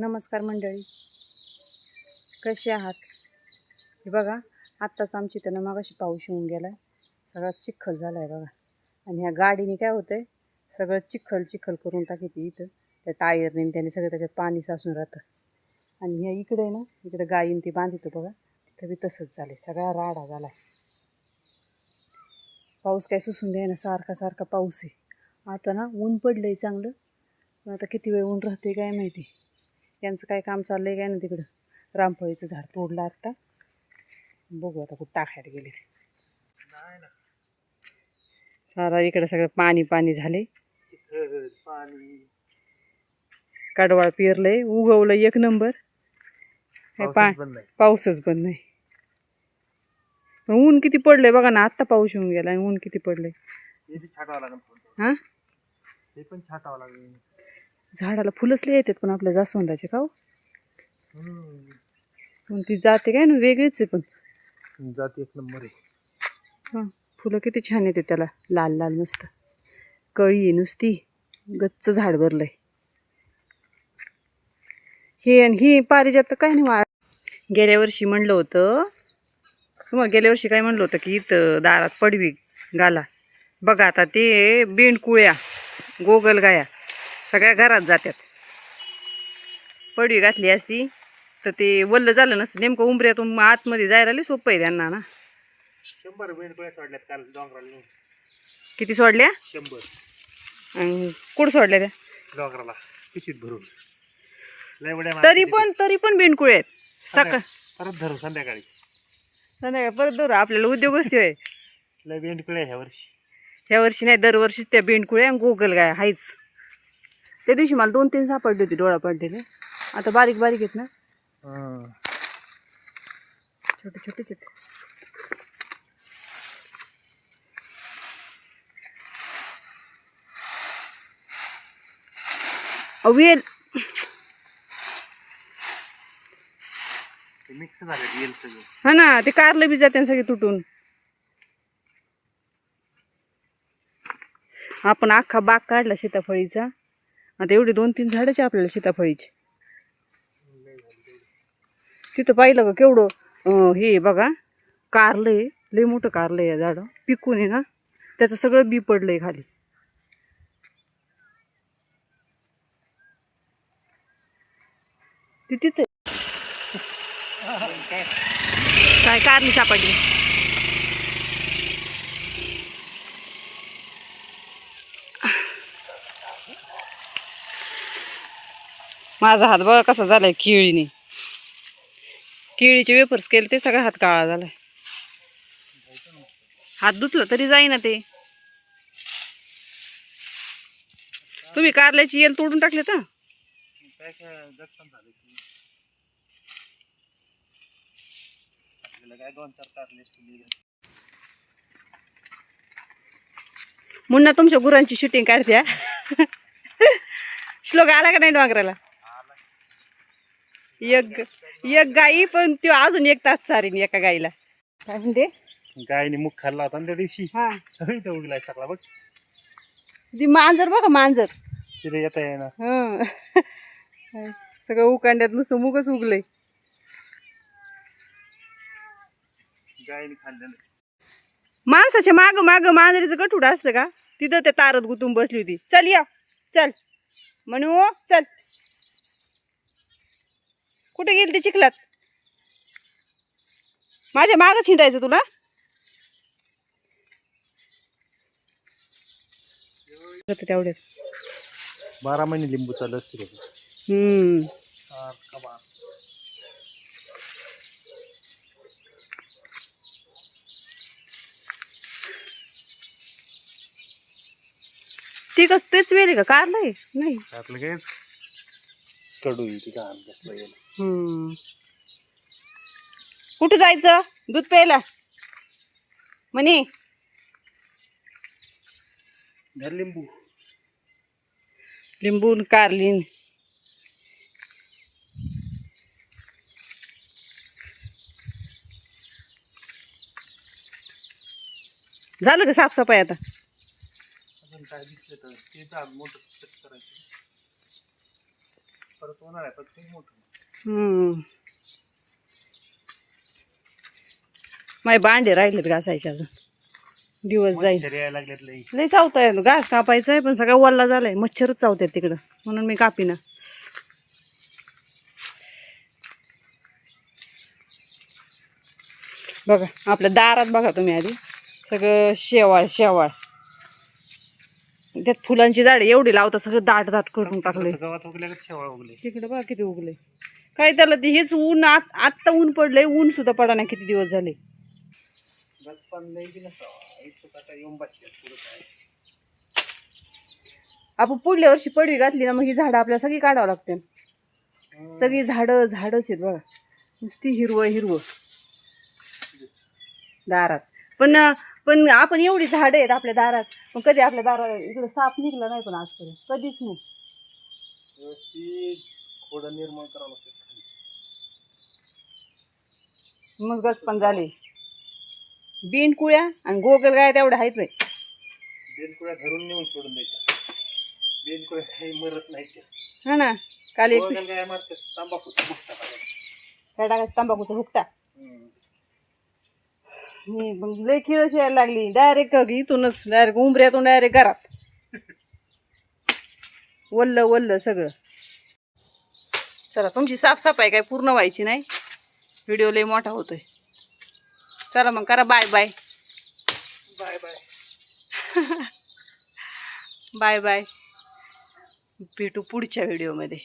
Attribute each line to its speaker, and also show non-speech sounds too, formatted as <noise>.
Speaker 1: नमस्कार मंडळी. कसे आहात? हे बघा आत्ताच आमची त्यानं मागाशी पाऊस येऊन गेला सगळा चिखल झाला आहे बघा. आणि ह्या गाडीने काय होतं आहे सगळं चिखल चिखल करून टाकते इथं. त्या टायरने त्याने सगळं त्याच्यात पाणी साचून राहतं. आणि ह्या इकडे ना इकडे गायीन ती बांधितो बघा. तिथं बी तसंच झालं सगळा राडा झाला पाऊस काय सुसून द्याय ना सारखा सारखा पाऊस आहे. आता ना ऊन पडलं आहे चांगलं. पण आता किती वेळ ऊन राहते काय माहिती. यांचं काय काम चाललंय काय ना तिकडं. रामफळीचं झाड तोडलं आत्ता बघू आता कुठं टाकायला गेले ते. सारा इकडे सगळं पाणी पाणी झाले
Speaker 2: पाणी
Speaker 1: कडवाळ पेरलंय उगवलं एक नंबर. हे पा
Speaker 2: आहे
Speaker 1: पाऊसच बंद नाही. ऊन किती पडलंय बघा ना आत्ता पाऊस येऊन गेला आणि ऊन किती पडलंय.
Speaker 2: हां ते पण छाटावं लागेल.
Speaker 1: झाडाला फुलंच लय येतात पण आपल्या जास्वंदाचे का हो? पण ती जाते काय ना वेगळीच आहे पण.
Speaker 2: जात एक नंबर आहे.
Speaker 1: हां फुलं किती छान येते त्याला लाल लाल मस्त. कळी आहे नुसती गच्च झाड भरलंय. हे आणि ही पारिजात काय नाही वाळ गेल्या वर्षी म्हणलं होतं तुम्हाला गेल्या वर्षी काय म्हणलं होतं की इथं दारात पडवी गाला बघा आता ते बेंडकुळ्या गोगलगाया. सगळ्या घरात जात्यात. पडवी घातली असती तर ते वल्ल झालं नसतं. नेमकं उंबऱ्यातून आतमध्ये जायला लई सोपं आहे त्यांना ना.
Speaker 2: शंभर बेंडकुळ्या सोडल्यात काल डोंगराला नेऊन.
Speaker 1: किती सोडल्या?
Speaker 2: शंभर.
Speaker 1: कुठं सोडल्या त्या?
Speaker 2: डोंगराला पिशीत भरून. लय
Speaker 1: तरी पण तरी पण बेंडकुळे आहेत. सकाळ.
Speaker 2: परत धरू संध्याकाळी.
Speaker 1: संध्याकाळी परत दर आपल्याला आहे
Speaker 2: लय बेंडकुळ्या ह्या वर्षी.
Speaker 1: ह्या वर्षी नाही दरवर्षी त्या बेंडकुळे आणि गोगल गाय हायच. त्या दिवशी मला दोन तीन सापडले होते डोळा पडलेले. आता बारीक बारीक आहेत ना. छोटे छोटेच आहेत. अहो, वेल.
Speaker 2: मिक्स झाले
Speaker 1: हा ना ते कारलं बी जाते सगळे तुटून. आपण अख्खा बाग काढला सीताफळीचा आता एवढे दोन तीन झाडाचे आपल्याला सीताफळीचे. तिथं पाहिलं का केवढं हे बघा कारलं आहे लय मोठं कारलं आहे या झाडं. पिकून आहे ना त्याचं सगळं बी पडलंय खाली. ती तिथे काय कारली सापडली? माझा हात बघा कसा झालाय केळीने. केळीचे वेपर्स केले ते सगळा हात काळा झालाय. हात धुतलं तरी जाईना ते. तुम्ही कारल्याची येल तोडून टाकले तर? मुन्ना तुमच्या गुरांची शूटिंग काढत्या <laughs> श्लोक आला का नाही डोंगराला? एक एक गाई पण तो अजून एक तास सारीन एका गाईला. काय म्हणते?
Speaker 2: गायने मुख खाल्ला होता ना त्या दिवशी.
Speaker 1: हा.
Speaker 2: उगलाय सगळा बघ.
Speaker 1: ती मांजर बघा मांजर.
Speaker 2: तिथे येता
Speaker 1: हं. सगळं उकांड्यात नुसतं मुगच उगलंय.
Speaker 2: गायने खाल्लेलं.
Speaker 1: माणसाच्या माग माग मांजरीचं गठुड असतं का? तिथं त्या तारत गुतून बसली होती. चल या. चल. म्हणू चल. कुठे गेली ती चिखलात? माझ्या मागच हिंडायचं तुला? तेवढ्यात
Speaker 2: बारा महिने लिंबू चालू असते
Speaker 1: हम्म. ती का तेच वेळ का? कारलंय नाही.
Speaker 2: कडू ती.
Speaker 1: कुठं जायचं? दूध प्यायला? म्हणे.
Speaker 2: लिंबू.
Speaker 1: लिंबू कारलीन. झालं का साफसफाई आता?
Speaker 2: काय दिसलं तर? ते झाड मोठं set करायचं. परत उन्हाळ्यात ते मोठं.
Speaker 1: माझे भांडे राहिलेत घासायचे अजून. दिवस जाईल.
Speaker 2: लई.
Speaker 1: चावताय घास कापायचा आहे पण सगळा वल्ला झालाय. मच्छरच चावतात तिकडं. म्हणून मी कापीना. बघा आपल्या दारात बघा तुम्ही आधी. सगळं शेवाळ शेवाळ. त्यात फुलांची झाडे एवढी लावतात सगळं दाट दाट करून टाकले तिकडे बघा किती उगले काय त्याला ते हेच ऊन आत आत्ता ऊन पडलंय ऊन सुद्धा पडा नाही किती दिवस झाले. आपण पुढल्या वर्षी पडवी घातली ना मग ही झाडं आपल्याला सगळी काढावं लागते. सगळी झाडं झाडच आहेत बघा. नुसती हिरवं हिरवं. दारात. पण पण आपण एवढी झाडं आहेत आपल्या दारात. पण कधी आपल्या दारात इकडे साप निघला नाही पण आजपर्यंत. कधीच नाही.
Speaker 2: निर्माण करावं लागतं.
Speaker 1: गच पण झाले. बिन कुळ्या आणि गोगल गाय तेवढ्या आहेत बाई.
Speaker 2: बेलकुळ्या धरून नेऊन सोडून द्यायच्या. बेलकुळ्या काही मरत नाही त्या.
Speaker 1: हा ना काल एक
Speaker 2: काय मारतात तांबाखूचा भुकटा टाकायचा.
Speaker 1: काय टाकायचं? तंबाखूचा हुकटा
Speaker 2: हम्म.
Speaker 1: हम्म, मग लय यायला लागली. डायरेक्ट इथूनच डायरेक्ट उंबऱ्यातून डायरेक्ट घरात. वल्ल वल्ल सगळं. चला तुमची साफसफाई काय पूर्ण व्हायची नाही. व्हिडिओ लय मोठा होतोय. चला मग करा bye bye
Speaker 2: bye bye
Speaker 1: bye bye भेटू पुढच्या व्हिडिओमध्ये.